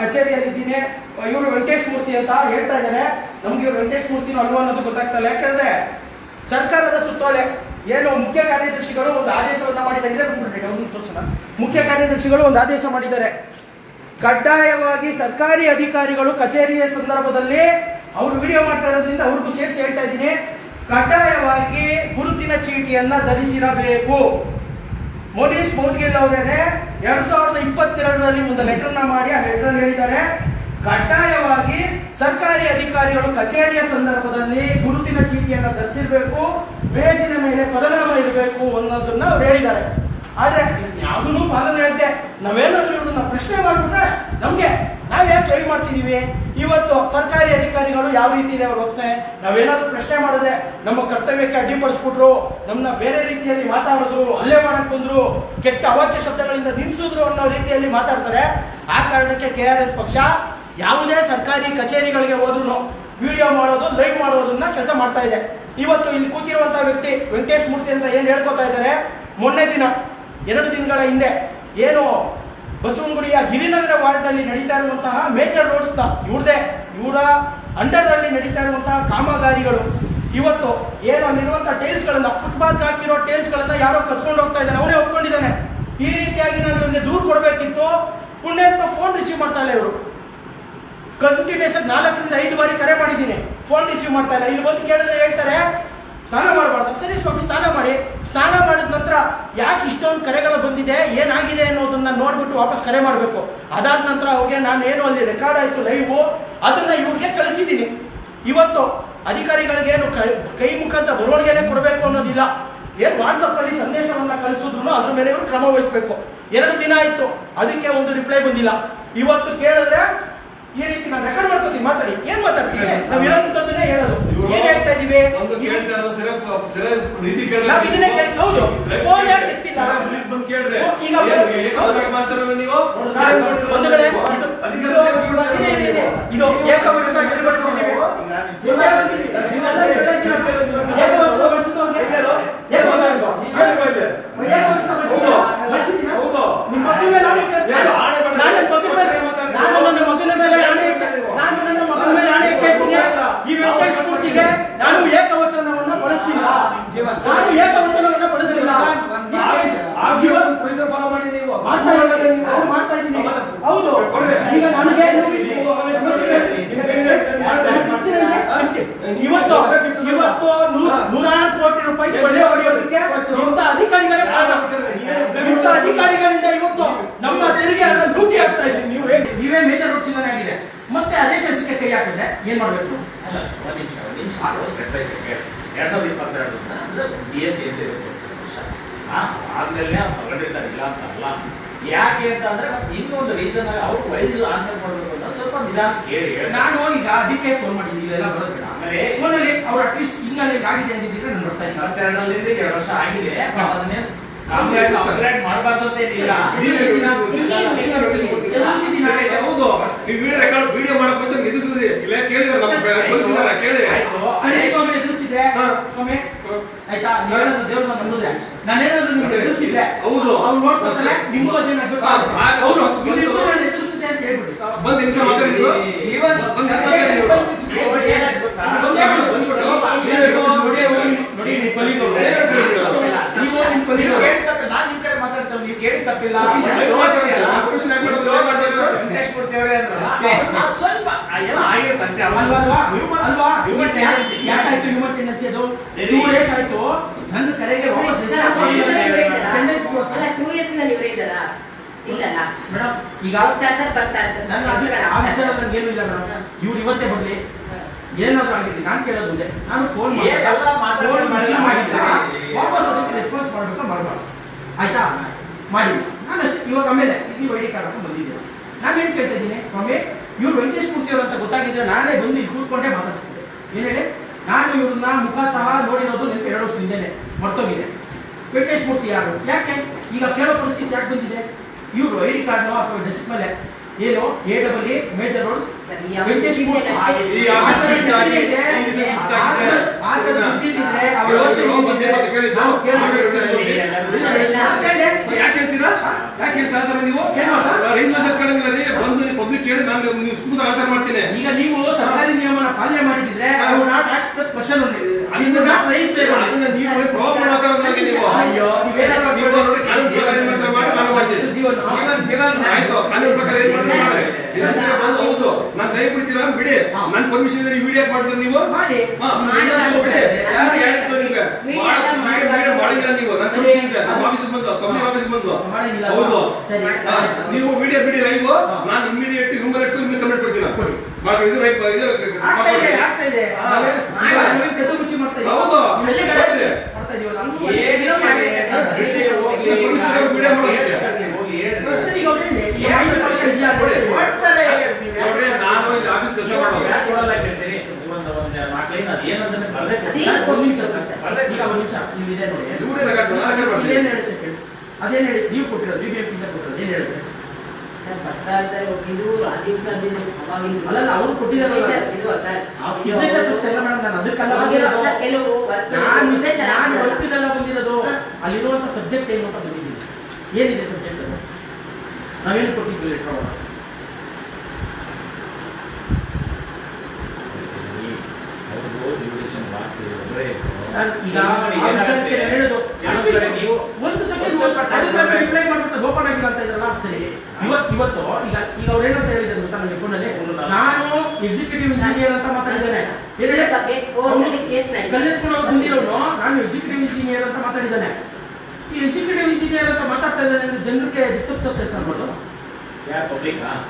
ಕಚೇರಿಯಲ್ಲಿದ್ದೀನಿ. ಇವರು ವೆಂಕಟೇಶ್ ಮೂರ್ತಿ ಅಂತ ಹೇಳ್ತಾ ಇದ್ದಾರೆ. ನಮ್ಗೆ ಇವ್ರು ವೆಂಕಟೇಶ್ ಮೂರ್ತಿನೂ ಅಲ್ವಾ ಅನ್ನೋದು ಗೊತ್ತಾಗ್ತಲ್ಲ. ಯಾಕಂದ್ರೆ ಸರ್ಕಾರದ ಸುತ್ತೋಲೆ, ಏನು ಮುಖ್ಯ ಕಾರ್ಯದರ್ಶಿಗಳು ಒಂದು ಆದೇಶವನ್ನ ಮಾಡಿದ್ದಾರೆ. ತೋರಿಸೋಣ. ಮುಖ್ಯ ಕಾರ್ಯದರ್ಶಿಗಳು ಒಂದು ಆದೇಶ ಮಾಡಿದ್ದಾರೆ. ಕಡ್ಡಾಯವಾಗಿ ಸರ್ಕಾರಿ ಅಧಿಕಾರಿಗಳು ಕಚೇರಿಯ ಸಂದರ್ಭದಲ್ಲಿ ಅವರು ವಿಡಿಯೋ ಮಾಡ್ತಾ ಇರೋದ್ರಿಂದ ಅವ್ರಿಗೂ ಸೇರಿಸಿ ಹೇಳ್ತಾ ಇದ್ದೀನಿ. ಕಡ್ಡಾಯವಾಗಿ ಗುರುತಿನ ಚೀಟಿಯನ್ನ ಧರಿಸಿರಬೇಕು. ಮೋನೀಶ್ ಮೌದ್ಗಿಲ್ ಅವರೇನೆ ಎರಡ್ ಸಾವಿರದ ಇಪ್ಪತ್ತೆರಡರಲ್ಲಿ ಒಂದು ಲೆಟರ್ನ ಮಾಡಿ ಆ ಲೆಟರ್ ಹೇಳಿದ್ದಾರೆ, ಕಡ್ಡಾಯವಾಗಿ ಸರ್ಕಾರಿ ಅಧಿಕಾರಿಗಳು ಕಚೇರಿಯ ಸಂದರ್ಭದಲ್ಲಿ ಗುರುತಿನ ಚೀಟಿಯನ್ನು ಧರಿಸಿರ್ಬೇಕು, ಮೇಜಿನ ಮೇಲೆ ಪದನಾಮ ಇರಬೇಕು ಅನ್ನೋದನ್ನ ಹೇಳಿದ್ದಾರೆ. ಆದ್ರೆ ಯಾವುದೂ ಪಾಲನೆ ಆಗಿದೆ ನಾವೇನಾದ್ರೂ ಇವ್ರನ್ನ ಪ್ರಶ್ನೆ ಮಾಡಿಬಿಟ್ರೆ ನಮ್ಗೆ ನಾವ್ ಯಾಕೆ ಹೇಳಿ ಮಾಡ್ತಿದೀವಿ? ಇವತ್ತು ಸರ್ಕಾರಿ ಅಧಿಕಾರಿಗಳು ಯಾವ ರೀತಿ ಇದೆ ಅವ್ರ ಗೊತ್ತೆ ನಾವೇನಾದ್ರೂ ಪ್ರಶ್ನೆ ಮಾಡಿದ್ರೆ ನಮ್ಮ ಕರ್ತವ್ಯಕ್ಕೆ ಅಡ್ಡಿಪಡಿಸ್ಬಿಟ್ರು ನಮ್ಮನ್ನ ಬೇರೆ ರೀತಿಯಲ್ಲಿ ಮಾತಾಡಿದ್ರು, ಅಲ್ಲೇ ಮಾಡಕ್ ಬಂದ್ರು, ಕೆಟ್ಟ ಅವಾಚ್ಯ ಶಬ್ದಗಳಿಂದ ನಿಲ್ಸಿದ್ರು ಅನ್ನೋ ರೀತಿಯಲ್ಲಿ ಮಾತಾಡ್ತಾರೆ. ಆ ಕಾರಣಕ್ಕೆ ಕೆ ಆರ್ ಎಸ್ ಪಕ್ಷ ಯಾವುದೇ ಸರ್ಕಾರಿ ಕಚೇರಿಗಳಿಗೆ ಹೋದ್ರು ವಿಡಿಯೋ ಮಾಡೋದು, ಲೈವ್ ಮಾಡೋದನ್ನ ಕೆಲಸ ಮಾಡ್ತಾ ಇದೆ. ಇವತ್ತು ಇಲ್ಲಿ ಕೂತಿರುವಂತಹ ವ್ಯಕ್ತಿ ವೆಂಕಟೇಶ್ ಮೂರ್ತಿ ಅಂತ ಏನ್ ಹೇಳ್ಕೊತಾ ಇದ್ದಾರೆ? ಮೊನ್ನೆ ದಿನ ಎರಡು ದಿನಗಳ ಹಿಂದೆ ಏನು ಬಸವನಗುಡಿಯ ಗಿರಿನಗರ ವಾರ್ಡ್ನಲ್ಲಿ ನಡೀತಾ ಇರುವಂತಹ ಮೇಜರ್ ರೋಡ್ಸ್ ಇವ್ರದೇ, ಇವರ ಅಂಡರ್ ಅಲ್ಲಿ ನಡೀತಾ ಇರುವಂತಹ ಕಾಮಗಾರಿಗಳು. ಇವತ್ತು ಏನು ಅಲ್ಲಿರುವಂತಹ ಟೈಲ್ಸ್ಗಳನ್ನು ಫುಟ್ಪಾತ್ ಹಾಕಿರೋ ಟೈಲ್ಸ್ಗಳನ್ನು ಯಾರೋ ಕತ್ಕೊಂಡು ಹೋಗ್ತಾ ಇದ್ದಾನೆ, ಅವರೇ ಒಪ್ಕೊಂಡಿದ್ದಾನೆ. ಈ ರೀತಿಯಾಗಿ ನಾನು ಇವ್ರಿಗೆ ದೂರು ಕೊಡಬೇಕಿತ್ತು. ಪುಣ್ಯಾತ್ಮ ಫೋನ್ ರಿಸೀವ್ ಮಾಡ್ತಾ ಇಲ್ಲ ಇವರು. ಕಂಟಿನ್ಯೂಸ್ ನಾಲ್ಕರಿಂದ ಐದು ಬಾರಿ ಕರೆ ಮಾಡಿದ್ದೀನಿ. ಫೋನ್ ರಿಸೀವ್ ಮಾಡ್ತಾ ಇಲ್ಲ. ಇಲ್ಲಿ ಬಂದು ಕೇಳಿದ್ರೆ ಹೇಳ್ತಾರೆ ಸ್ನಾನ ಮಾಡಬಾರ್ದು. ಸರಿ ಸ್ವಾಮಿ, ಸ್ನಾನ ಮಾಡಿ. ಸ್ನಾನ ಮಾಡಿದ ನಂತರ ಯಾಕೆ ಇಷ್ಟೊಂದು ಕರೆಗಳು ಬಂದಿದೆ, ಏನಾಗಿದೆ ಅನ್ನೋದನ್ನ ನೋಡ್ಬಿಟ್ಟು ವಾಪಸ್ ಕರೆ ಮಾಡಬೇಕು. ಅದಾದ ನಂತರ ಅವ್ರಿಗೆ ನಾನು ಏನು ಅಲ್ಲಿ ರೆಕಾರ್ಡ್ ಆಯ್ತು ಲೈವ್ ಅದನ್ನ ಇವ್ರಿಗೆ ಕಳಿಸಿದ್ದೀನಿ. ಇವತ್ತು ಅಧಿಕಾರಿಗಳಿಗೆ ಕೈ- ಮುಖಾಂತರ ಬರವಣಿಗೆನೆ ಕೊಡಬೇಕು ಅನ್ನೋದಿಲ್ಲ. ಏನು ವಾಟ್ಸಪ್ ಅಲ್ಲಿ ಸಂದೇಶವನ್ನ ಕಳಿಸಿದ್ರು ಅದ್ರ ಮೇಲೆ ಇವರು ಕ್ರಮ ವಹಿಸಬೇಕು. ಎರಡು ದಿನ ಆಯ್ತು, ಅದಕ್ಕೆ ಒಂದು ರಿಪ್ಲೈ ಬಂದಿಲ್ಲ. ಇವತ್ತು ಕೇಳಿದ್ರೆ ಈ ರೀತಿ ನಾನು ರೆಕಾರ್ಡ್ ಮಾಡ್ಕೋತೀವಿ ಮಾತಾಡಿ. ಏನ್ ಮಾತಾಡ್ತೀವಿ ನಾವು ಇರೋದಂತಂದ್ರೆ ಹೇಳೋದು. ಏನ್ ಹೇಳ್ತಾ ಇದೀವಿ? ಒಂದು ಕೇಳ್ತಾ ಇರೋದು ಸರಿ ಸರಿ ನಿಧಿ ಕೇಳ್ತಾ ನಾವ್ ಇದನ್ನೇ ಕೇಳ್ತಾ- ಹೌದು. ಫೋನ್ ಯಾಕೆ ಎತ್ತಿಲ್ಲ? ಬಂದು ಕೇಳ್ರೆ ಈಗ ಏನು- ಏಕವಚನ ಮಾಸ್ತರು ನೀವು? ಒಂದು ಕಡೆ ಇದು- ಇದೆ, ಇದೆ, ಇದೆ. ಇದು ಏಕವಚನ ನಿರ್ವಹಿಸಿದ್ದೀವಿ. ನೀವೆಲ್ಲ ಏಕವಚನ ಬಳಸಿದವ್ರಿಗೆ ಏಕವಚನ ಏಕವಚನ ಬಳಸಿದ್ದೀರಾ? ಬಳಸಿದ್ದೀರಾ? ಹೌದು. ನಿಮ್ಮ ಮಗುವಿನ ಮೇಲೆ ಆಣೆ ಇಟ್ಟೆ. ಏನು ಆಣೆ ಬರ್ತದೆ? ನಾನು ನನ್ನ ಮಗುವಿನ ಮೇಲೆ- ನಾನು ನನ್ನ ಮಗನ ಮೇಲೆ ಆಣೆ ಇಟ್ಟೆ. ನಾನು ನನ್ನ ಮಗನ ಮೇಲೆ ಆಣೆ ಇಟ್ಟಿದ್ದೀನಿ. ಈ ವೆಂಕಟೇಶ್ ಮೂರ್ತಿಗೆ ನಾನು ಏಕವಚನವನ್ನ ಬಳಸ್ತಿಲ್ಲ ನಾನು ಏಕವಚನವನ್ನ ಬಳಸಿಲ್ಲ ಫಾಲೋ ಮಾಡಿ ನೀವು ಮಾಡ್ತಾ ಇದ್ದೀನಿ ಹೌದು, ಮಾಡ್ತಾ ಇದ್ದೀನಿ ಹೌದು ಈಗ ನಮಗೆ ಇವತ್ತು ಇವತ್ತು ನೂ- ನೂರಾರು ಕೋಟಿ ರೂಪಾಯಿ ಕೊಳ್ಳೆ ಹೊಡೆಯೋದಕ್ಕೆ ಇಂಥ ಅಧಿಕಾರಿಗಳೇ ಕಾರಣ ಇಂಥ ಅಧಿಕಾರಿಗಳಿಂದ ಇವತ್ತು ನಮ್ಮ ತೆರಿಗೆ ಹಣ ಲೂಟಿ ಆಗ್ತಾ ಇದೆ ನೀವೇ ನೀವೇ ಮೇಜರ್ ರೋಡ್ ಸಿಗನ್ ಆಗಿದೆ ಮತ್ತೆ ಅದೇ ಕೈ ಏನ್ ಮಾಡ್ಬೇಕು ಅಲ್ಲ, ಒಂದ್ ನಿಮಿಷ, ಒಂದ್ ನಿಮಿಷ. ಅದು step by step ಹೇಳಿ. ಎರಡ್ ಸಾವಿರದ ಇಪ್ಪತ್ತೆರಡನ್ನ ಅಂದ್ರೆ DA ಅಂತ ಇರುತ್ತೆ ವರ್ಷ. ಆ, ಆದ್ಮೇಲೆ ತಗೊಂಡಿರ್ತಾರೆ ಇಲ್ಲ ಅಂತ ಅಲ್ಲ ಯಾಕೆ ಅಂತ ಅಂದ್ರೆ ಇನ್ನೊಂದು ರೀಸನ್ ಆಗಿ ಅವ್ರು ವೈಸ್ ಆನ್ಸರ್ ಮಾಡಬೇಕು ಅಂತ ಸ್ವಲ್ಪ ನಿಧಾನ ಕೇಳಿ ನಾನು ಈಗ ಅದಕ್ಕೆ ಫೋನ್ ಮಾಡಿದ್ದೀನಿ ಇದೆಲ್ಲ ಬರುತ್ತೆ ಆಮೇಲೆ ಫೋನಲ್ಲಿ ಅವ್ರು ಅಟ್ಲೀಸ್ಟ್ ಹಿಂಗಲ್ಲಿ ಆಗಿದೆ ಅಂದಿದ್ರೆ ನಾನು ಬರ್ತಾ ಇದ್ದೀನಿ ಇಪ್ಪತ್ತೆರಡರಲ್ಲಿ ಎರಡು ವರ್ಷ ಆಗಿದೆ ಅದನ್ನೇ ನೀವು ವಿಡಿಯೋ ರೆಕಾರ್ಡ್ ವಿಡಿಯೋ ಮಾಡಕ್ ಬಂದ್ರೆ ನಿಲ್ಲಿಸಿದ್ರಿ. ಇಲ್ಲ ಕೇಳಿದ್ರೆ ನಮ್ಮ ಕೇಳಿ. ಆಯ್ತು. ನಂಬಿದ್ರೆ? ನಾನೇನಾದ್ರು ನಿಮ್ಗೆ ಎದುರಿಸಿದ್ರೆ ಹೌದು. ಅವ್ರು ನಿಮ್ಗೂ ಅವ್ರು ನಾನು ಎದುರಿಸಿದೆ ಅಂತ ಬಂದು ನೀವು. ನೋಡಿ, ನೋಡಿ, ನೀವು. ನೀವು ನಿಮ್ ನೀವು ಕಲಿಗಳು. ಕೇಳಿ ತಪ್ಪಿಲ್ಲ ನಾನ್ ನಿಮ್ ಕಡೆ ಮಾತಾಡ್ತೇವೆ ನೀವು ಕೇಳಿ ತಪ್ಪಿಲ್ಲ ಅಂದ್ರಲ್ಲ, ಸ್ವಲ್ಪ ಏನೋ ಆಗಿರುತ್ತಂತೆ ಅಲ್ವಾ ಅಲ್ವಾ Human- ಅಲ್ವಾ human tendency. ಯಾಕಾಯ್ತು ಹ್ಯೂಮನ್ ಟೆಂಡೆನ್ಸಿ ಅದು ಟೂ ಡೇಸ್ ಆಯ್ತು ನನ್ನ ಕರೆಗೆ? ಅಲ್ಲ ಟೂ ಇಯರ್ಸ್ನಲ್ಲಿ ಇವರೇ ಇದ್ದಾರಾ ಇಲ್ಲಲ್ಲ ಮೇಡಮ್ ಈಗ ಬರ್ತಾ ಇರ್ತಾರೆ ನಾನು ನನಗೇನು ಇಲ್ಲ ಮೇಡಮ್ ಇವ್ರು ಇವತ್ತೇ ಬರ್ಲಿ ಏನಾದ್ರೂ ಆಗಿದೆ ನಾನು ಕೇಳೋದು ಮುಂದೆ. ನಾನು ಫೋನ್ ಮಾಡಿದ್ದ? ವಾಪಸ್ ಅದಕ್ಕೆ ರೆಸ್ಪಾನ್ಸ್ ಮಾಡ್ಬೇಕಾ ಮಾಡಬಾರ್ದು ಆಯ್ತಾ? ಮಾಡಿ. ನಾನು ಅಷ್ಟೇ ಇವಾಗ ಆಮೇಲೆ ನೀವು ಐ ಡಿ ಕಾರ್ಡ್ ಹಾಕೊಂಡು ಬಂದಿದ್ದೀರಾ ನಾನು ಏನು ಕೇಳ್ತಾ ಇದ್ದೀನಿ? ಸ್ವಾಮಿ ಇವ್ರು ವೆಂಕಟೇಶ್ ಮೂರ್ತಿ ಅವರು ಅಂತ ಗೊತ್ತಾಗಿದ್ರೆ ನಾನೇ ಬಂದು ಇಲ್ಲಿ ಕೂತ್ಕೊಂಡೇ ಮಾತಾಡ್ಸ್ತಿದ್ದೆ ಏನ್ ಹೇಳಿ? ನಾನು ಇವ್ರನ್ನ ಮುಖತಃ ನೋಡಿರೋದು ನಿಮ್ಗೆ ಎರಡು ವರ್ಷ ಹಿಂದೆನೆ. ಮರ್ತೋಗಿದೆ. ವೆಂಕಟೇಶ್ ಮೂರ್ತಿ ಯಾರು? ಯಾಕೆ? ಈಗ ಕೇಳೋ ಪರಿಸ್ಥಿತಿ ಯಾಕೆ ಬಂದಿದೆ? ಇವರು ಐ ಡಿ ಕಾರ್ಡ್ನೋ ಅಥವಾ ಡೆಸ್ಕ್ ಮೇಲೆ? ಏನು A double A major roads ಯಾಕೆ ಹೇಳ್ತೀರಾ ಯಾಕೆ ಹೇಳ್ತಾ ಇದಾರೆ ನೀವು ಬಂದು ಪಬ್ಲಿಕ್ ಕೇಳಿ ನಾನು ನೀವು ಮಾಡ್ತೀನಿ ಈಗ ನೀವು ಸರ್ಕಾರಿ ನಿಯಮನ ಪಾಲನೆ ಮಾಡಿದ್ರೆ ಕ್ವಶನ್ ನೀವು ಪ್ರಾಬ್ಲಮ್ ನೀವು ಅಯ್ಯೋ ನೀವೇನಾದ್ರು ಕಾನೂನು ಪ್ರಕಾರ ಏನ್ ಮಾಡ್ತಾರೆ ಮಾಡಿ ನಾನು ಮಾಡ್ತೀನಿ ಜೀವನ ಜೀವನ ಜೀವನ ಆಯ್ತು ಕಾನೂನು ಪ್ರಕಾರ ಏನ್ ಮಾಡ್ತಾರೆ ನಾನು ದಯ ಬಿಡ್ತೀರಾ ಬಿಡಿ. ನನ್ ಪರ್ಮಿಷನ್ ಇದ್ರೆ ವಿಡಿಯೋ ಮಾಡ್ತೀರಾ ನೀವು? ಮಾಡಿ. ಬಿಡಿ. ಯಾರು ನಿಮ್ಗೆ? ಮಾಡಿಲ್ಲ ನೀವು. ನನ್ನ ಪರ್ಮಿಷನ್ ಇದೆ. ನಮ್ಮ ಆಫೀಸ್ ಬಂದು ಕಂಪ್ನಿ ಆಫೀಸ್ ಬಂದು. ಹೌದು. ನೀವು ವಿಡಿಯೋ ಬಿಡಿ ಲೈವ್. ನಾನು ಇಮಿಡಿಯೇಟ್ ಹ್ಯೂಮನ್ ರೈಟ್ಸ್ ನಿಮ್ಗೆ ಸಬ್ಮಿಟ್ ಕೊಡ್ತೀನಿ. ಕೊಡಿ. ಮಾಡಿ ಇದು ರೈಟ್ ಇದು ಆಗ್ತಾ ಇದೆ ಆಗ್ತಾ ಇದೆ ಹಾ. ಈಗ ನೀವು ಕೆದ್ದು ಮುಚ್ಚಿ ಮಾಡ್ತಾ ಇದೀವಿ. ಹೌದು. ಇಲ್ಲೇ ಅಲ್ಲೇ ಮಾಡ್ತಾ ಇದೆ. ಮಾಡ್ತಾ ಇದೀವಲ್ಲ ಇನ್ನು ವಿಡಿಯೋ ಮಾಡ್ಬೇಕು. ವಿಷಯ ಹೋಗ್ಲಿ. ಪೊಲೀಸರು ವಿಡಿಯೋ ಮಾಡೋದಕ್ಕೆ. ಹೋಗಿ ಹೇಳ್ರಿ. ಸರಿ ಈಗ ಅವ್ರು ಹೇಳಿ ಈಗ ಮಾಹಿತಿ ಕೊಡ್ತಾ ಇದೆಯಾ ಅಂತ ಕೊಡಿ. ಹೇಳಿ. ಕೊಡ್ತಾರೆ ಹೇಳ್ತೀವಿ. ನೋಡ್ರಿ ನಾನು ಇಲ್ಲಿ ಆಫೀಸ್ ಕೆಲಸ ಮಾಡೋದು ಯಾಕೆ ಕೊಡಲ್ಲ ಕೇಳ್ತೀರಿ? ಒಂದು ಒಂದು ನಾಲ್ಕು ಲೈನ್ ಅದೇನಂತಾನೆ ಬರ್ಬೇಕು. ಅದೇ- ಸರ್, ಒಂದ್ ನಿಮಿಷ ಸರ್, ಸರ್. ಈಗ ಒಂದ್ ನಿಮಿಷ ಇಲ್ಲಿದೆ ನೋಡಿ ಇವ್ರೇ ರೆಕಾರ್ಡ್ ಮಾಡಿ, ನಾನು ರೆಕಾರ್ಡ್ ಮಾಡ್ತೀನಿ. ಇದೇನ್ ಹೇಳುತ್ತೆ ಕೇಳಿ ಅದೇನ್ ಹೇಳಿ? ನೀವು ಕೊಟ್ಟಿರೋದು ಬಿ ಬಿ ಎಂ ಕೊಟ್ಟಿರೋದು. ಏನ್ ಹೇಳುತ್ತೆ ಸರ್, ಬರ್ತಾ ಇರ್ತಾರೆ ಇದು ಸರ್. ಅಲ್ಲ ನಾನು ಅದಕ್ಕೆಲ್ಲ ಸರ್ ಕೆಲವು ವರ್ಕ್ ನಾನು ಮುಂದೆ ಸರ್ ನಾನು ಹಾಕ್ಬಿಡಲ್ಲ. ವರ್ಕ್ಗೆಲ್ಲ ಬಂದಿರೋದು ಅಲ್ಲಿರುವಂತ ಸಬ್ಜೆಕ್ಟ್ ಏನು ಅಂತ ಬಂದಿದ್ದೀನಿ. ಏನಿದೆ ಸಬ್ಜೆಕ್ಟ್ ಅದು? ನಾವೇನು ಕೊಟ್ಟಿದ್ವಿ ಲೆಟರ್ ಸರ್, ಈಗ ಹೇಳೋದು. ಏನಂದ್ರೆ ನೀವು ಒಂದು ರಿಪ್ಲೈ ಮಾಡ್ಬಿಟ್ಟು ಓಪನ್ ಆಗಿಲ್ಲ ಅಂತ ಇದ್ರಲ್ಲ ಸರಿ. ಇವತ್ತು ಇವತ್ತು ಈಗ ಈಗ ಅವ್ರು ಏನಂತ ಹೇಳಿದ್ರು ಗೊತ್ತಾ ನನಗೆ ಫೋನಲ್ಲಿ ನಾನು ಎಕ್ಸಿಕ್ಯೂಟಿವ್ ಇಂಜಿನಿಯರ್ ಅಂತ ಮಾತಾಡಿದ್ದೇನೆ. ಬಂದಿರೋನು ನಾನು ಎಕ್ಸಿಕ್ಯೂಟಿವ್ ಇಂಜಿನಿಯರ್ ಅಂತ ಮಾತಾಡಿದ್ದಾನೆ. ಈ ಎಕ್ಸಿಕ್ಯೂಟಿವ್ ಇಂಜಿನಿಯರ್ ಅಂತ ಮಾತಾಡ್ತಾ ಇದ್ದಾನೆ ಅಂದ್ರೆ ಜನರಿಗೆ ತಪ್ಪಿಸೋ ಕೆಲಸ ಮಾಡೋದು?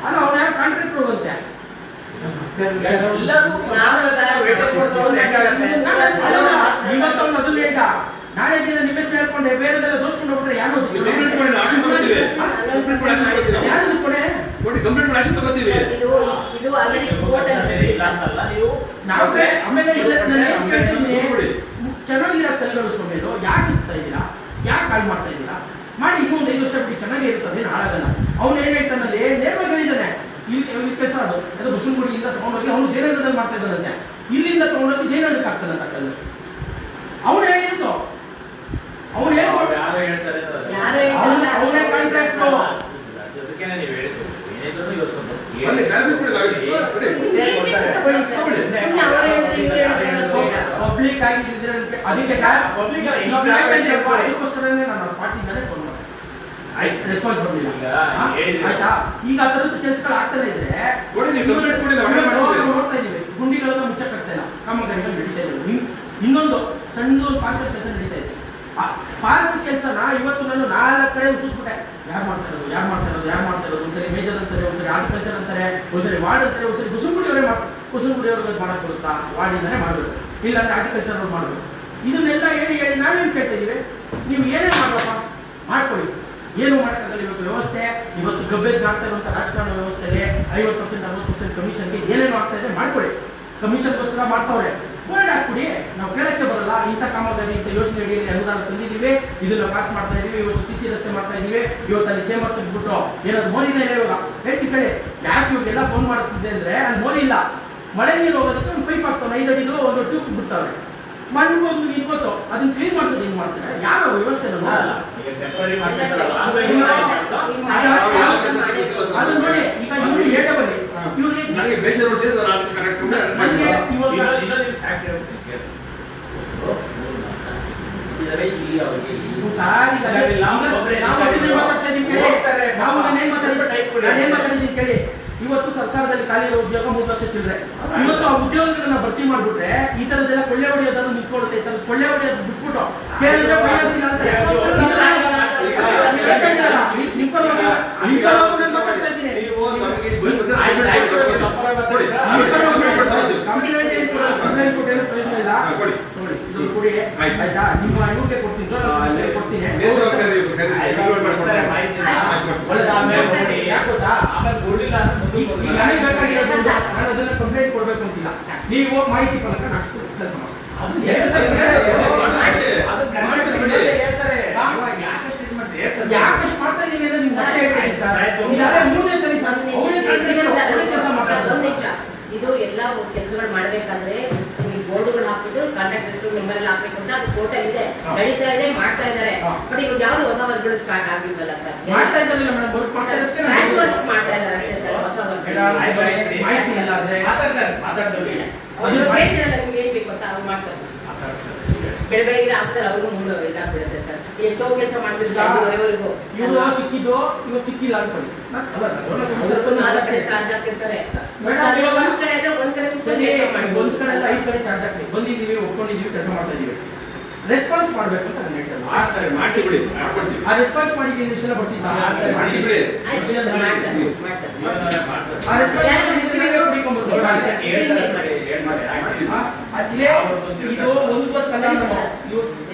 ಅಲ್ಲ ಅವ್ನು ಯಾರು ಕಾಂಟ್ರಾಕ್ಟ್ ಹೋಗುತ್ತೆ ಎಲ್ಲರೂ ಅದು ಲೇಟ ನಾಳೆ ದಿನ ನಿಮ್ಮ ಹೆಸರು ಹೇಳ್ಕೊಂಡೆ ಬೇರೆದೆಲ್ಲ ದೋಸ್ಕೊಂಡು ಹೋಗ್ಬಿಟ್ರೆ ಯಾರು ಯಾರು ಕೊನೆ ನೋಡಿ ಕಂಪ್ಲೇಂಟ್ ಮಾಡಿ ತಗೋತೀವಿ ಇದು ಆಲ್ರೆಡಿ ಕೋರ್ಟ್ ಅಂತಲ್ಲ. ನೀವು ನಾವು ಆಮೇಲೆ. ಚೆನ್ನಾಗಿರೋ ಕಲ್ಗಳು ಯಾಕೆ ಇರ್ತಾ ಇದ್ದೀರಾ? ಯಾಕೆ ಕಾಲ್ ಮಾಡ್ತಾ ಇದ್ದೀರಾ? ಮಾಡಿ ಇನ್ನೊಂದು ಐದು ವರ್ಷ ಬಿಟ್ಟು ಚೆನ್ನಾಗೇ ಇರ್ತದೆ ಹಾಳಾಗಲ್ಲ. ಅವ್ನು ಏನ್ ಹೇಳ್ತಾನಲ್ಲಿ ನೇರವಾಗಿ ಹೇಳಿದ್ದಾನೆ. ಈ ಕೆಲಸ ಅದು. ಅದು ತಗೊಂಡೋಗಿ ಅವನು ಜಯನಗರದಲ್ಲಿ ಮಾಡ್ತಾ ಇದ್ದಾನಂತೆ. ಇಲ್ಲಿಂದ ತಗೊಂಡೋಗಿ ಜಯನಗರಕ್ಕೆ ಹಾಕ್ತಾನಂತ ಕಲ್ಲು. ಅವನು ಹೇಳಿದ್ದು ಅವನು ಯಾರು ಹೇಳ್ತಾರೆ ಅವ್ನು- ಅದಕ್ಕೇನೆ ನೀವು ಏನಿದ್ರು ಇವತ್ತು ಬೇಡ. ಪಬ್ಲಿಕ್ ಆಗಿದ್ರೆ ಅದಕ್ಕೆ ಸರ್ ಪಬ್ಲಿಕ್? ಅದಕ್ಕೋಸ್ಕರನೇ ನಾನು ಸ್ಪಾಟ್ ಮಾಡಿದೆ ಆಯ್ತು. ರೆಸ್ಪಾನ್ಸ್ ಬಂದಿಲ್ಲ ಈಗ? ಆಯ್ತಾ? ಈಗ ಆ ಕೆಲ್ಸಗಳು ಆಗ್ತಾನೆ ಇದ್ರೆ ಕೊಡಿ, ನೀವು complaint ಕೊಡಿ, ನಾವು ಇವತ್ತು ಮಾಡ್ತೀವಿ. ನಾವು ನೋಡ್ತಾ ಇದೀವಿ ಮುಚ್ಚಕ್ಕಾಗ್ತಾ ಇಲ್ಲ. ಕಾಮಗಾರಿಗಳು ನಡೀತಾ ಇದೆ ಇನ್- ಇನ್ನೊಂದು ಸಣ್ಣದೊಂದು ಪಾರ್ಕ್ ಕೆಲಸ ನಡೀತಾ ಇದೆ. ಆ ಪಾರ್ಕ್ ಕೆಲಸನ ಇವತ್ತು ನಾನು ನಾಲ್ಕು ಕಡೆ ಉಸಿದ್ಬಿಟ್ಟೆ ಯಾರು ಮಾಡ್ತಾ ಇರೋದು? ಯಾರು ಮಾಡ್ತಾ ಇರೋದು? ಯಾರು ಮಾಡ್ತಾ ಇರೋದು? ಒಂದ್ಸರಿ ಮೇಜರ್ ಅಂತಾರೆ ಒಂದ್ಸರಿ ಆರ್ಟಿಕಲ್ಚರ್ ಅಂತಾರೆ ಒಂದ್ಸರಿ ವಾರ್ಡ್ ಅಂತಾರೆ ಒಂದ್ಸರಿ ಕುಸುಂಗುಡಿಯವರೇ ಕುಸುಂಗುಡಿಯವ್ರಿಗೆ ಮಾಡಕ್ ಬರುತ್ತಾ? ವಾರ್ಡಿಂದಾನೇ ಮಾಡಬೇಕು. ಇಲ್ಲಾಂದ್ರೆ ಆರ್ಟಿಕಲ್ಚರ್ ಅವ್ರು ಮಾಡಬೇಕು. ಇದನ್ನೆಲ್ಲ ಹೇಳಿ ಹೇಳಿ ನಾವೇನು ಕೇಳ್ತಾ ಇದೀವಿ ನೀವು ಏನೇ ಮಾಡಪ್ಪ ಮಾಡ್ಕೊಳ್ಳಿ. ಏನು ಮಾಡೋಕ್ಕಾಗಲ್ಲ ಇವತ್ತು ವ್ಯವಸ್ಥೆ, ಇವತ್ತು ಗಬ್ಬೆಗೆ ಆಗ್ತಾ ಇರುವಂತಹ ರಾಜಕಾರಣ ವ್ಯವಸ್ಥೆಗೆ ಐವತ್ತು ಪರ್ಸೆಂಟ್ ಅರವತ್ತು ಪರ್ಸೆಂಟ್ ಕಮಿಷನ್ಗೆ ಏನೇನು ಆಗ್ತಾ ಇದೆ ಮಾಡ್ಕೊಳ್ಳಿ. ಕಮಿಷನ್ಗೋಸ್ಕರ ಮಾಡ್ತಾವ್ರೆ. ಬೋರ್ಡ್ ಹಾಕ್ಬಿಡಿ. ನಾವು ಕೇಳಕ್ಕೆ ಬರಲ್ಲ. ಇಂಥ ಕಾಮಗಾರಿ, ಇಂಥ ಯೋಜನೆ ಅಡಿಯಲ್ಲಿ ಅನುದಾನ ತಂದಿದ್ದೀವಿ. ಇದನ್ನ ಪಾಸ್ ಮಾಡ್ತಾ ಇದೀವಿ. ಇವತ್ತು ಸಿ ಸಿ ರಸ್ತೆ ಮಾಡ್ತಾ ಇದೀವಿ. ಇವತ್ತು ಅಲ್ಲಿ ಚೇಂಬರ್ ತೆಗೆದ್ಬಿಟ್ಟು ಏನಾದ್ರು ಮೋದಿನೇ ಇವಾಗ ಹೇಳ್ತಿ ಕಡೆ ಯಾಕೆ ಇವಾಗೆಲ್ಲ ಫೋನ್ ಮಾಡ್ತಿದ್ದೆ ಅಂದ್ರೆ ಅಲ್ಲಿ ಮೋದಿ ಇಲ್ಲ. ಮಳೆ ನೀರು ಹೋಗೋದಕ್ಕೆ ಒಂದು ಪೈಪ್ ಹಾಕ್ತಾವೆ ಐದು ಅಡಿದು ಒಂದು ಟ್ಯೂಬ್ ಬಿಡ್ತಾವೆ ಮಣ್ಣು ಒಂದು ನಿಂತ್ಕೋತು ಅದನ್ನ ಕ್ಲೀನ್ ಮಾಡ್ಸೋದು ಹಿಂಗ್ ಮಾಡ್ತಾರೆ? ಯಾರ ವ್ಯವಸ್ಥೆ ನೋಡಿ ಈಗ ಇವ್ರು ಏಟ ಬನ್ನಿ ಇವ್ರಿಗೆ ನನಗೆ ಬೇಜಾರು ಇವಾಗ ನಾವು. ನಾನೇನ್ ಮಾತಾಡಿದ್ದೀನಿ ಕೇಳಿ. ಇವತ್ತು ಸರ್ಕಾರದಲ್ಲಿ ಖಾಲಿ ಇರೋ ಉದ್ಯೋಗ ಮೂರು ಲಕ್ಷ ಚಿಲ್ಲರೆ ಇವತ್ತು ಆ ಉದ್ಯೋಗಗಳನ್ನ ಭರ್ತಿ ಮಾಡ್ಬಿಟ್ರೆ ಈ ತರದೆಲ್ಲ ಕೊಳ್ಳೆ ಹೊಡೆಯೋದನ್ನು ನಿಂತ್ಕೊಳ್ಳುತ್ತೆ ಈ ತರದ ಕೊಳ್ಳೆ ಹೊಡೆಯೋದು ಬಿಟ್ಬಿಟ್ಟು ಕೇಳಿದ್ರೆ ಫೈನಾನ್ಸ್ ಇಲ್ಲ ಅಂತ ಆಯ್ತು, ನಿಮ್ಮ ಇವ್ರಿಗೆ ಕೊಡ್ತೀನಿ ನೀವು ಮಾಹಿತಿ ಫಲಕ ಯಾಕಷ್ಟು ಇದು ಎಲ್ಲ ಕೆಲಸಗಳು ಮಾಡ್ಬೇಕಾದ್ರೆ ಈ ಬೋರ್ಡ್ಗಳು ಹಾಕಿದ್ದು ಕಾಂಟ್ರಾಕ್ಟ್ ಹೆಸರು ನಿಮ್ಮಲ್ಲಿ ಹಾಕ್ಬೇಕು ಅಂತ ಅದು ಕೋಟಲ್ ಇದೆ. ನಡೀತಾ ಇದೆ ಮಾಡ್ತಾ ಇದ್ದಾರೆ. ಹಾ. ಬಟ್ ಇವಾಗ ಯಾವ್ದು ಹೊಸ ವರ್ಗಗಳು ಸ್ಟಾರ್ಟ್ ಆಗಿಲ್ವಲ್ಲ ಸರ್? ಮಾಡ್ತಾ ಇದಾರೆ ಮಾಡ್ತಾ ಅಷ್ಟೇ ಸರ್ ಹೊಸ ಎಲ್ಲ ಅವ್ರು ಅವ್ರು ಬೆಳಗ್ಗೆ ಆಫ್ಸರ್ ಅವ್ರಿಗೂ ಮೂಡು ಇದಾಗ್ಬಿಡುತ್ತೆ ಸರ್. ಎಷ್ಟೋ ಕೆಲಸ ಮಾಡ್ತಿದ್ರು ಐದುವರೆವರೆಗೂ ಇವ್ರು ಸಿಕ್ಕಿದ್ದು ಇವತ್ತು ಸಿಕ್ಕಿಲ್ಲ ಅನ್ಕೊಳ್ಳಿ. ನಾಲ್ಕು ಕಡೆ ಚಾರ್ಜ್ ಹಾಕಿರ್ತಾರೆ ಮೇಡಮ್, ಅದೇ ಇವಾಗ ಒಂದ್ ಕಡೆ ಆದ್ರೆ ಒಂದ್ ಕಡೆ ಒಂದ್ ಕಡೆ ಎಲ್ಲ ಐದ್ ಕಡೆ ಚಾರ್ಜ್ ಹಾಕ್ತೀವಿ ಬಂದಿದೀವಿ ಒಪ್ಕೊಂಡಿದೀವಿ ಕೆಲಸ ಮಾಡ್ತಾ ಇದೀವಿ. ರೆಸ್ಪಾನ್ಸ್ ಮಾಡ್ಬೇಕು ಅಂತ ನಾನು ಹೇಳ್ತೇನೆ. ಮಾಡ್ತಾರೆ ಮಾಡ್ತೀವಿ ಬಿಡಿ ಮಾಡ್ಕೊಡ್ತೀವಿ. ಆ ರೆಸ್ಪಾನ್ಸ್ ಮಾಡಿದ್ದೀನಿ ಇಷ್ಟು ಸಲ ಬರ್ತಿದ್ದ? ಬಿಡಿ. ಆ ರೆಸ್ಪಾನ್ಸ್ ಇದು ಒಂದು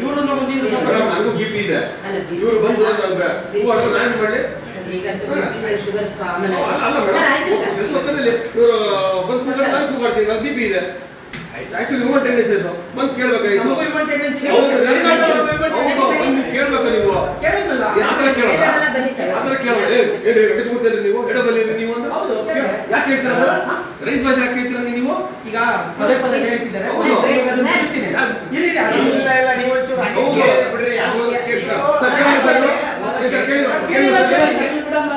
ಇವ್ರನ್ನ ಬಿ ಇದೆ. ಇವರು ಬಂದು ನಾನು ಅಲ್ಲ ಮೇಡಮ್. ಇವರು ಬಂದು ನಾನು ಮಾಡ್ತೀನಿ ನಾನು ಬಿ ಪಿ ಇದೆ. ಆಕ್ಚುಲಿ ಹ್ಯೂಮನ್ ಟೆಂಡೆನ್ಸಿ ಬಂದು ಕೇಳ್ಬೇಕಾಗಿತ್ತು ಕೇಳ್ಬೇಕು ನೀವು. ಏನು ನೀವು? ಎಡ ಬಲ್ಲಿ ನೀವು ಅಂತ. ಯಾಕೆ ಹೇಳ್ತೀರಾ ರೈಸ್ ಯಾಕೆ ಹೇಳ್ತೀರ ನೀವು? ಈಗ ಪದೇ ಪದೇ ಹೇಳ್ತಿದ್ದಾರೆ ಹೌದು. ಇವಾಗ ಅದನ್ನ ತಿಳಿಸ್ತೀನಿ. ಇರಿ, ಇರಿ, ಅದು- ಇಲ್ಲ ಇಲ್ಲ ನೀವು ಒಂಚೂರು ಹಂಗೆ ಹೌದು. ಕೇಳಿ ಬಿಡ್ರಿ ಹೌದು, ಕೇಳಿ. ಸರ್, ಕೇಳಿ ಸರ್ ಇವ್ರು. ಏ, ಸರ್, ಕೇಳಿ ಇವ್ರು. ಕೇಳಿ ಕೇಳಿಲ್ಲ, ಸರ್, ಕೇಳಿ. ಕೇಳಿ, ಬಿಡಮ್ಮ.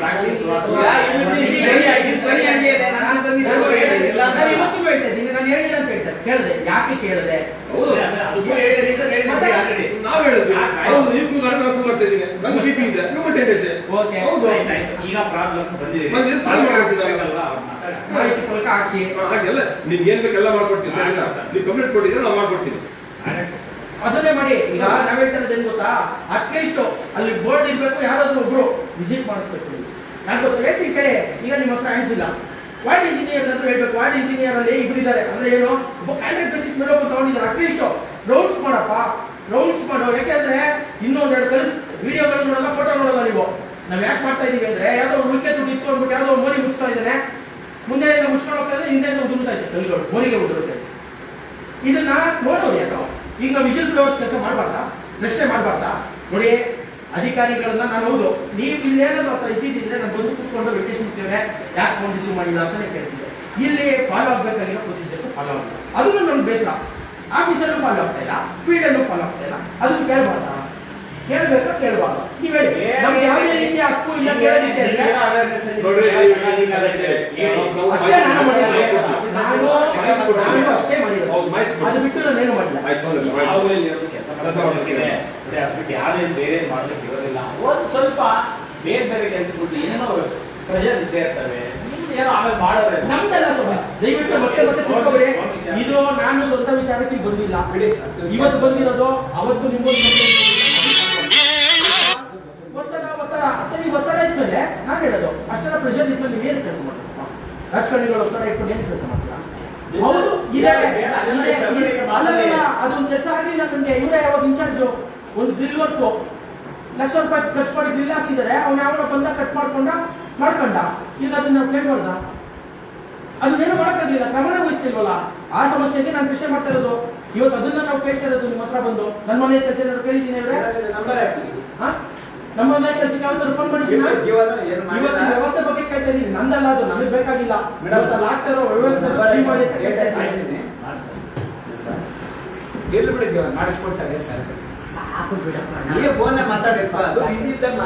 ಪ್ರಾಕ್ಟೀಸ್ ಯಾ, ಇವ್ರು ಇದು ಸರಿ ಆಗಿದೆ, ಸರಿ ಆಗಿದೆ. ನಾನು ತಂದಿದ್ದು ಹೇಳಿಲ್ಲ. ನಾನು ಇವತ್ತು ಹೇಳ್ತಾ ಇದ್ದೀನಿ, ನಾನು ಹೇಳಿಲ್ಲ ಅಂತ ಹೇಳ್ತಾರೆ ಕೇಳಿದೆ ಯಾಕೆ ಕೇಳಿದೆ ಹೌದು ಅದಕ್ಕೂ ಹೇಳಿ ರೀಸನ್ ಹೇಳಿದ್ರಿ ಆಲ್ರೆಡಿ ನಾವ್ ಹೇಳಿದ್ವಿ ಹೌದು ನೀವು ಕೂಗಾಡ ನಾನು ಕೂಗಾಡ್ತಾ ಇದ್ದೀನಿ ನನ್ಗೆ ಬಿ ಪಿ ಇದೆ ಹ್ಯೂಮನ್ ಟೆಂಡೆನ್ಸಿ ಓಕೆ ಹೌದು ಈಗ ಪ್ರಾಬ್ಲಮ್ ಬಂದಿದೆ ಬಂದಿದೆ, solve ಮಾಡ್ಕೊಡ್ತೀವಿ ನಾವು. ಅಲ್ವಾ, ಅವ್ರು ಮಾತಾಡಿ. ಹಾಕ್ಸಿ ಹಾಗೆಲ್ಲ ನಿಮ್ಗೆ ಏನ್ ಬೇಕೆಲ್ಲ ಮಾಡ್ಕೊಡ್ತೀವಿ ಸರ್ ಇಲ್ಲ? ನೀವು ಕಂಪ್ಲೇಂಟ್ ಕೊಟ್ಟಿದ್ರೆ ನಾವು ಮಾಡ್ಕೊಡ್ತೀವಿ ಅದನ್ನೇ ಮಾಡಿ ಈಗ ನಾವ್ ಹೇಳ್ತಿರೋದು ಏನ್ ಗೊತ್ತಾ? ಅಟ್ಲೀಸ್ಟ್ ಅಲ್ಲಿ ಬೋರ್ಡ್ ಇರ್ಬೇಕು ಯಾರಾದ್ರೂ ಒಬ್ರು ವಿಸಿಟ್ ಮಾಡಿಸ್ಬೇಕು. ನಾನು ಗೊತ್ತಾ? ಹೇಳ್ತೀನಿ ಈ ಕಡೆ ಈಗ ನಿಮ್ಮ ಹತ್ರ ಹ್ಯಾಂಡ್ಸ್ ಇಲ್ಲ. ವಾರ್ಡ್ ಇಂಜಿನಿಯರ್ ಅಂತ ಹೇಳ್ಬೇಕು. ವಾರ್ಡ್ ಇಂಜಿನಿಯರ್ ಅಲ್ಲಿ ಇಬ್ರು ಇದ್ದಾರೆ ಅಂದ್ರೆ ಏನು? ಒಬ್ಬ ಕ್ಯಾಂಡಿಡೇಟ್ ಬೇಸಿಸ್ ಮೇಲೆ ಒಬ್ಬ ತಗೊಂಡಿದ್ದಾರೆ ಅಟ್ಲೀಸ್ಟ್ ರೌಂಡ್ಸ್ ಮಾಡಪ್ಪ. ರೌಂಡ್ಸ್ ಮಾಡೋ. ಯಾಕೆಂದ್ರೆ ಇನ್ನೊಂದ್ ಎರಡು ಕಳಿಸ್ ವಿಡಿಯೋಗಳು ನೋಡಲ್ಲ ಫೋಟೋ ನೋಡಲ್ಲ ನೀವು. ನಾವ್ ಯಾಕೆ ಮಾಡ್ತಾ ಇದೀವಿ ಅಂದ್ರೆ ಯಾವ್ದೋ ಮುಖ್ಯ ಉಳ್ಕೆ ದುಡ್ಡು ಇತ್ತು ಅಂದ್ಬಿಟ್ಟು ಯಾವ್ದೋ ಒಂದು ಮುಗಿಸ್ತಾ ಇದ್ದಾನೆ. ಮುಂದೆ ಮುಚ್ಕೊಂಡು ಹೋಗ್ತಾ ಇದ್ರೆ ಹಿಂದೆ ಉದುರುತ್ತಾ ಇತ್ತು ಕಲ್ಲುಗಳು ಮೋರಿಗೆ ಉದುರುತ್ತೆ ಇದನ್ನ ನೋಡೋರು ಯಾಕೋ ಈಗ ನಾವು ವಿಷಲ್ ಬ್ಲೌಸ್ ಕೆಲಸ ಮಾಡಬಾರ್ದಾ? ಪ್ರಶ್ನೆ ಮಾಡಬಾರ್ದಾ? ನೋಡಿ, ಅಧಿಕಾರಿಗಳನ್ನ ನಾನು ಹೌದು. ನೀವು ಇಲ್ಲೇನಾದ್ರು ಹತ್ರ ಇದ್ದಿದ್ದಿದ್ರೆ ನಾನು ಬಂದು ಕೂತ್ಕೊಂಡು ವೆಕೇಶನ್ ಮುಗ್ತೇವೆ ಯಾಕೆ ಫೋನ್ ರಿಸೀವ್ ಮಾಡಿಲ್ಲ ಅಂತಾನೆ ಕೇಳ್ತಿದ್ದೆ. ಇಲ್ಲಿ ಫಾಲೋ ಆಗ್ಬೇಕಾಗಿರೋ ಪ್ರೊಸೀಜರ್ಸ್ ಫಾಲೋ ಆಗುತ್ತೆ ಅದನ್ನು ನಮ್ಗೆ ಬೇಸರ. ಆಫೀಸರ್ ಫಾಲೋ ಆಗ್ತಾ ಇಲ್ಲ ಫೀಲ್ಡ್ ಅಲ್ಲೂ ಫಾಲೋ ಆಗ್ತಾ ಇಲ್ಲ. ಅದನ್ನು ಕೇಳಬಾರ್ದಾ? ಕೇಳ್ಬೇಕಾ ಕೇಳುವಾಗ ನೀವ್ ಹೇಳಿ. ನಮ್ಗೆ ಯಾವುದೇ ರೀತಿಯ ಹಕ್ಕು ಇಲ್ಲ ಕೇಳಲಿಕ್ಕೆ ಅಷ್ಟೇ ನಾನು. ನಾನು ಅಷ್ಟೇ. ಅದು ಬಿಟ್ಟು ಮಾಡಿಲ್ಲ. ಯಾರೇನು ಬೇರೆ ಮಾಡ್ಲಿಕ್ಕೆ ಇರೋದಿಲ್ಲ. ಒಂದು ಸ್ವಲ್ಪ ಬೇರೆ ಬೇರೆ ಕೆಲಸ ಬಿಟ್ಟು ಏನೋ ಪ್ರೆಷರ್ ಇದ್ದೇ ಇರ್ತವೆ. ನಿಮ್ದು ಏನೋ ಆಮೇಲೆ ಮಾಡೋರೆ. ನಮ್ದಲ್ಲ ಸ್ವಲ್ಪ. ದಯವಿಟ್ಟು ಮತ್ತೆ ಮತ್ತೆ ತಿಳ್ಕೊಬೇಡಿ. ಇದು ನಾನು ಸ್ವಂತ ವಿಚಾರಕ್ಕೆ ಬಂದಿಲ್ಲ. ಇವತ್ತು ಬಂದಿರೋದು ಅವತ್ತು ನಿಮ್ಮೊಂದು ರಾಜಕಾರಣಿಗಳು ಒತ್ತಡ ಇಟ್ಕೊಂಡು ಏನು ಕೆಲಸ ಮಾಡ್ತೀರಾ? ಹೌದು ಇದೆ ಅದೊಂದು ಕೆಲಸ ಆಗಲಿಲ್ಲ ನನಗೆ ಇವರೇ ಯಾವಾಗ ಇನ್ಚಾರ್ಜು ಒಂದು ಬಿಲ್ ವರ್ಕು ಲಕ್ಷ ರೂಪಾಯಿ ಖರ್ಚು ಮಾಡಿ ಅವನು ಹಾಕ್ಸಿದ್ದಾರೆ ಅವ್ನು ಯಾವಾಗ ಬಂದ ಕಟ್ ಮಾಡ್ಕೊಂಡ? ಮಾಡ್ಕೊಂಡ. ಈಗ ಅದನ್ನ ನಾವು ಮಾಡ್ದ. ಅದನ್ನೇನು ಮಾಡೋಕ್ಕಾಗಲಿಲ್ಲ. ಕ್ರಮನೇ ವಹಿಸ್ತಿಲ್ವಲ್ಲ ಆ ಸಮಸ್ಯೆಗೆ ನಾನು ಪ್ರಶ್ನೆ ಮಾಡ್ತಾ ಇರೋದು. ಇವತ್ತು ಅದನ್ನ ನಾವು ಕೇಳ್ತಾ ಇರೋದು ನಿಮ್ಮ ಹತ್ರ ಬಂದು. ನನ್ನ ಮನೆ ಕೆಲಸ ಏನಾದ್ರು ಕೇಳಿದ್ದೀನಿ ಅವ್ರೆ ಹಾ? ನಮ್ಮ ಮನೆ ಕೆಲಸಕ್ಕೆ ಯಾವ್ದಾದ್ರು ಫೋನ್ ಮಾಡಿ ಇವತ್ತು ವ್ಯವಸ್ಥೆ ಬಗ್ಗೆ ಕೇಳ್ತಾ ಇದ್ದೀನಿ. ನಂದಲ್ಲ ಅದು ನನಗೆ ಬೇಕಾಗಿಲ್ಲ. ಮೇಡಮ್ ಅಲ್ಲಿ ಆಗ್ತಾ ಇರೋ ವ್ಯವಸ್ಥೆ ಸರಿ ಮಾಡಿ. ಎಲ್ಲಿ ಬಿಡಿದ್ವಿ ಮಾಡಿಸ್ಕೊಡ್ತಾರೆ ಸರ್. ಸಾಕು ಬಿಡಪ್ಪ. ಈ ಫೋನ್ ಮಾತಾಡಿರ್ಪ ಅದು ಹಿಂದಿದ್ದಾಗ